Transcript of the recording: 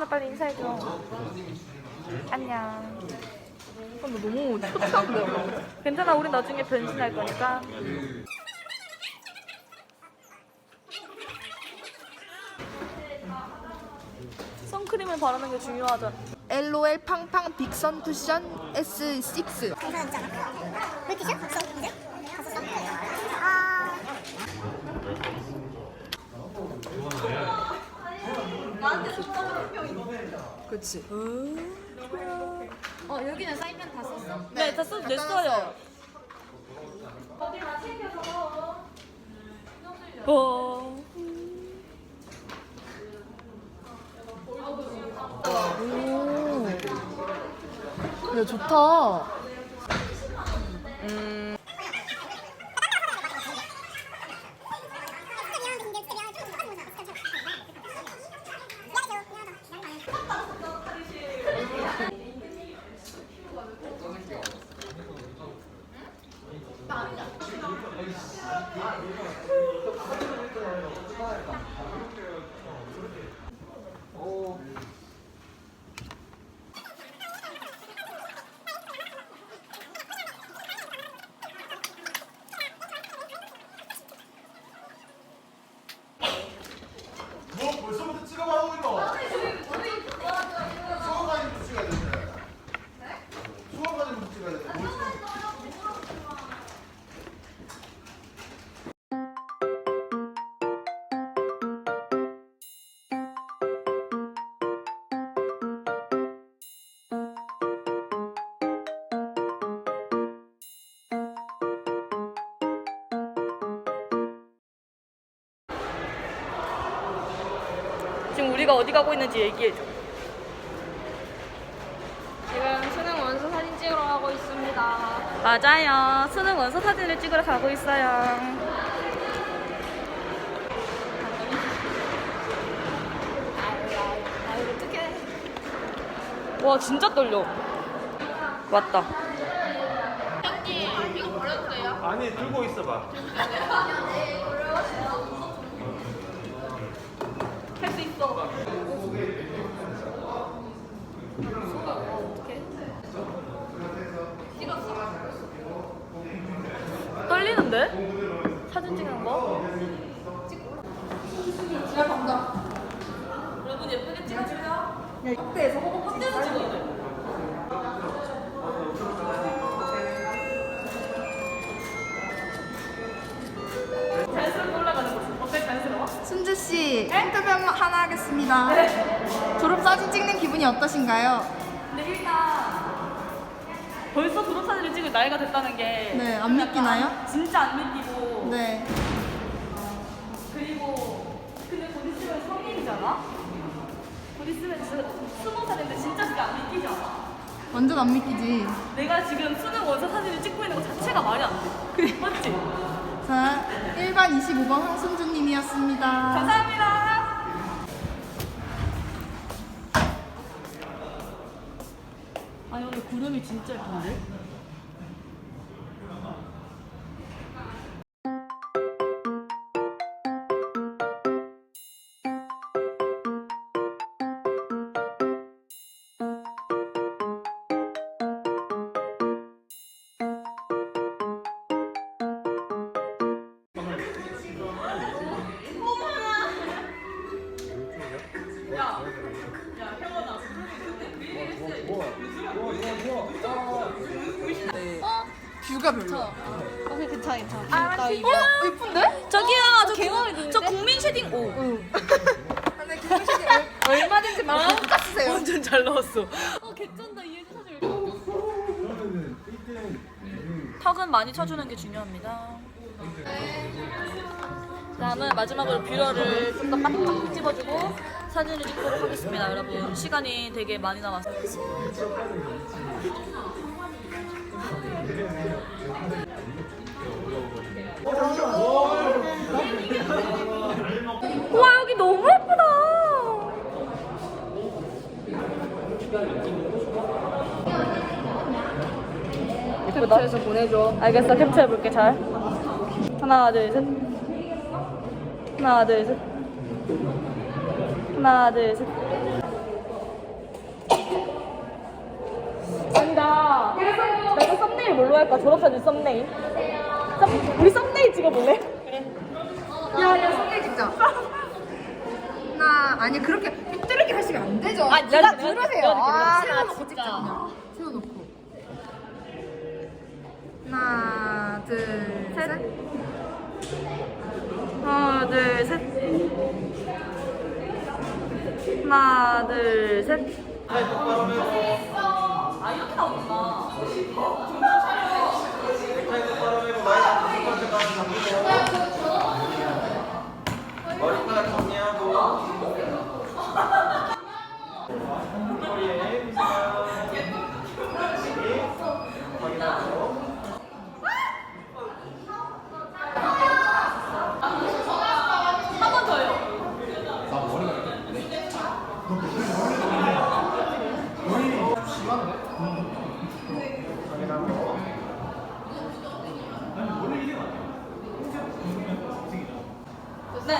누나 빨리 인사해줘. 안녕. 어, 너 너무 초췌한데. 괜찮아, 우리 나중에 변신할 거니까. 선크림을 바르는 게 중요하잖아. LOL 팡팡 빅선 쿠션 S6 물티슈? 써? 이제? 가서 써? 아... 그치. 어 여기는 사인펜 다 썼어? 네, 다 써, 냈어요. 어. 야 좋다. 뭐 Yeah. 지금 우리가 어디 가고 있는지 얘기해줘. 지금 수능 원서 사진 찍으러 가고 있습니다 맞아요. 수능 원서 사진을 찍으러 가고 있어요. 아 이거 와, 진짜 떨려. 왔다. 아니 들고 있어봐. 떨리는데? 사진 찍는 거? 여러분 예쁘게 찍어주세요. 확대해서 호흡 확대해서 찍어야 돼. 인터뷰 하나 하겠습니다 졸업 사진 찍는 기분이 어떠신가요? 근데 일단 벌써 졸업 사진을 찍을 나이가 됐다는 게 네, 안 믿기나요? 진짜 안 믿기고 네 그리고 근데 곧 있으면 성인이잖아? 곧 있으면 진짜 스무 살인데 진짜 그게 안 믿기지 않아? 완전 안 믿기지 내가 지금 수능 원서 사진을 찍고 있는 거 자체가 말이 안 돼. 맞지? 자 1반 25번 황순주님이었습니다 감사합니다. 아니 오늘 구름이 진짜 예쁜데? 뷰가 별로 어 괜찮아 괜찮아 아, 나 이거 어, 예쁜데? 저기요, 저, 개마음에 국-? 저 국민 쉐딩 오. 근데 김우식이 얼마든지 마음껏 쓰세요 완전 잘 나왔어. 어, 개쩐다. 이 예전 사진. 턱은 많이 쳐주는 게 중요합니다. 다음은 마지막으로 뷰러를 좀더 빡빡 집어주고 사진을 찍도록 하겠습니다, 여러분. 시간이 되게 많이 남았어요. 캡처해서 보내줘. 알겠어, 캡처해볼게, 잘. 하나, 둘, 셋. 하나, 둘, 셋. 하나, 둘, 셋. 아니다. 내가 썸네일 뭘로 할까? 졸업사진 썸네일. 썸- 우리 썸네일 찍어볼래? 야, 야, 손에 찍자. 나 아니 그렇게 안 되죠. 아, 누가 내가- 아, 세워놓고. 찍자 그냥. 세워놓고. 하나 둘 셋. 하나, 둘, 셋. 하나, 둘, 셋. 아, 이렇게 나오구나. 넥타이 똑바로 매고 마이크 첫 번째 가는 잠그고 머리카락 정리하고 머리에 미세요 확인하고 한 번 더요. 네,